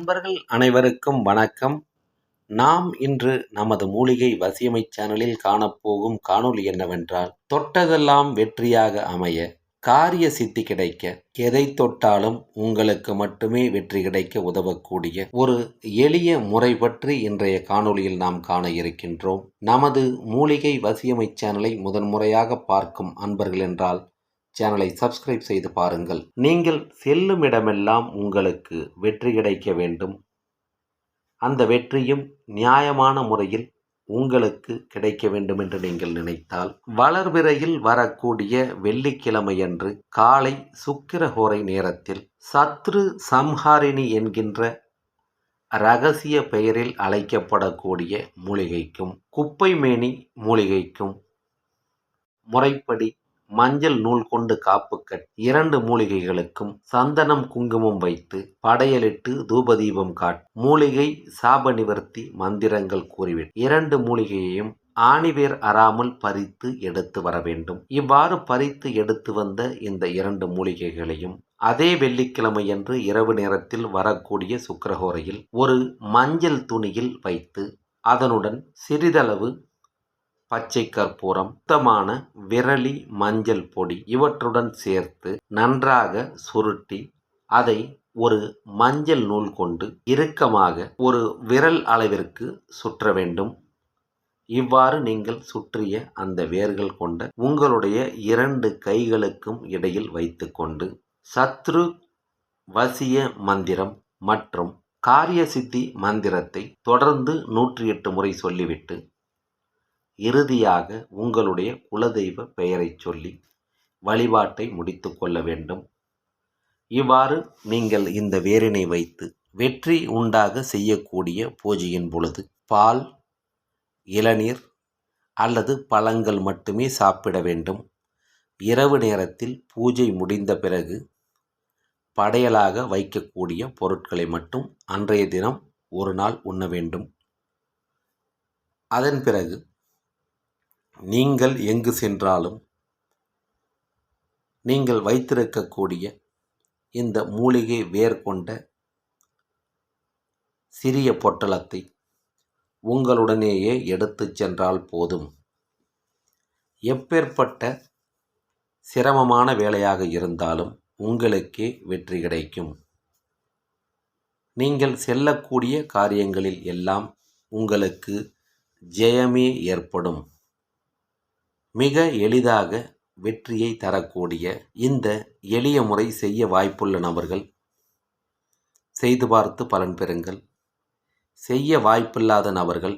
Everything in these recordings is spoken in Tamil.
நண்பர்கள் அனைவருக்கும் வணக்கம். நாம் இன்று நமது மூலிகை வசியமை சேனலில் காணப்போகும் காணொளி என்னவென்றால் தொட்டதெல்லாம் வெற்றியாக அமைய காரிய சித்தி கிடைக்க எதை தொட்டாலும் உங்களுக்கு மட்டுமே வெற்றி கிடைக்க உதவக்கூடிய ஒரு எளிய முறை பற்றி இன்றைய காணொளியில் நாம் காண இருக்கின்றோம். நமது மூலிகை வசியமை சேனலை முதன்முறையாக பார்க்கும் அன்பர்கள் என்றால் சேனலை சப்ஸ்கிரைப் செய்து பாருங்கள். நீங்கள் செல்லும் இடமெல்லாம் உங்களுக்கு வெற்றி கிடைக்க வேண்டும். அந்த வெற்றியும் நியாயமான முறையில் உங்களுக்கு கிடைக்க வேண்டும் என்று நீங்கள் நினைத்தால் வளர்பிறையில் வரக்கூடிய வெள்ளிக்கிழமையன்று காலை சுக்கிரஹோரை நேரத்தில் சத்ரு சம்ஹாரிணி என்கின்ற ரகசிய பெயரில் அழைக்கப்படக்கூடிய மூலிகைக்கும் குப்பைமேனி மூலிகைக்கும் முறைப்படி மஞ்சள் நூல் கொண்டு காப்பு இரண்டு மூலிகைகளுக்கும் சந்தனம் குங்குமம் வைத்து படையலிட்டு தூபதீபம் காட் மூலிகை சாப நிவர்த்தி மந்திரங்கள் கூறிவிட்டு இரண்டு மூலிகையையும் ஆணிவேர் அறாமல் பறித்து எடுத்து வர வேண்டும். இவ்வாறு பறித்து எடுத்து வந்த இந்த இரண்டு மூலிகைகளையும் அதே வெள்ளிக்கிழமையன்று இரவு நேரத்தில் வரக்கூடிய சுக்கரஹோரையில் ஒரு மஞ்சள் துணியில் வைத்து அதனுடன் சிறிதளவு பச்சை கற்பூரம் சுத்தமான விரலி மஞ்சள் பொடி இவற்றுடன் சேர்த்து நன்றாக சுருட்டி அதை ஒரு மஞ்சள் நூல் கொண்டு இறுக்கமாக ஒரு விரல் அளவிற்கு சுற்ற வேண்டும். இவ்வாறு நீங்கள் சுற்றிய அந்த வேர்கள் கொண்ட உங்களுடைய இரண்டு கைகளுக்கும் இடையில் வைத்துக்கொண்டு சத்ரு வசிய மந்திரம் மற்றும் காரிய சித்தி மந்திரத்தை தொடர்ந்து நூற்றி எட்டு முறை சொல்லிவிட்டு இறுதியாக உங்களுடைய குலதெய்வ பெயரைச் சொல்லி வழிபாட்டை முடித்து கொள்ள வேண்டும். இவ்வாறு நீங்கள் இந்த வேரினை வைத்து வெற்றி உண்டாக செய்யக்கூடிய பூஜையின் பொழுது பால் இளநீர் அல்லது பழங்கள் மட்டுமே சாப்பிட வேண்டும். இரவு நேரத்தில் பூஜை முடிந்த பிறகு படையலாக வைக்கக்கூடிய பொருட்களை மட்டும் அன்றைய தினம் ஒரு நாள் உண்ண வேண்டும். அதன் பிறகு நீங்கள் எங்கு சென்றாலும் நீங்கள் வைத்திருக்கக்கூடிய இந்த மூலிகை வேர் கொண்ட சிறிய பொட்டலத்தை உங்களுடனேயே எடுத்து சென்றால் போதும். எப்பேற்பட்ட சிரமமான வேலையாக இருந்தாலும் உங்களுக்கே வெற்றி கிடைக்கும். நீங்கள் செல்லக்கூடிய காரியங்களில் எல்லாம் உங்களுக்கு ஜெயமே ஏற்படும். மிக எளிதாக வெற்றியை தரக்கூடிய இந்த எளிய முறை செய்ய வாய்ப்புள்ள நபர்கள் செய்து பார்த்து பலன் பெறுங்கள். செய்ய வாய்ப்பில்லாத நபர்கள்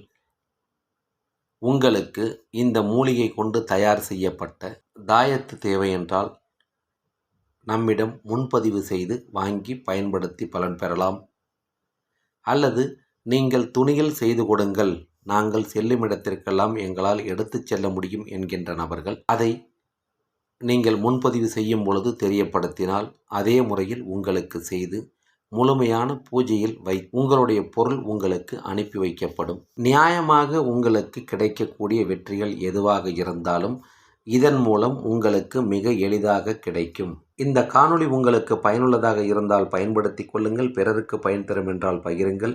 உங்களுக்கு இந்த மூலிகை கொண்டு தயார் செய்யப்பட்ட தாயத்து தேவை என்றால் நம்மிடம் முன்பதிவு செய்து வாங்கி பயன்படுத்தி பலன் பெறலாம். அல்லது நீங்கள் துணியில் செய்து கொடுங்கள். நாங்கள் செல்லும் இடத்திற்கெல்லாம் எங்களால் எடுத்துச் செல்ல முடியும் என்கின்ற நபர்கள் அதை நீங்கள் முன்பதிவு செய்யும் பொழுது தெரியப்படுத்தினால் அதே முறையில் உங்களுக்கு செய்து முழுமையான பூஜையில் வை உங்களுடைய பொருள் உங்களுக்கு அனுப்பி வைக்கப்படும். நியாயமாக உங்களுக்கு கிடைக்கக்கூடிய வெற்றிகள் எதுவாக இருந்தாலும் இதன் மூலம் உங்களுக்கு மிக எளிதாக கிடைக்கும். இந்த காணொளி உங்களுக்கு பயனுள்ளதாக இருந்தால் பயன்படுத்தி கொள்ளுங்கள் பிறருக்கு பயன் தரும் என்றால் பகிருங்கள்.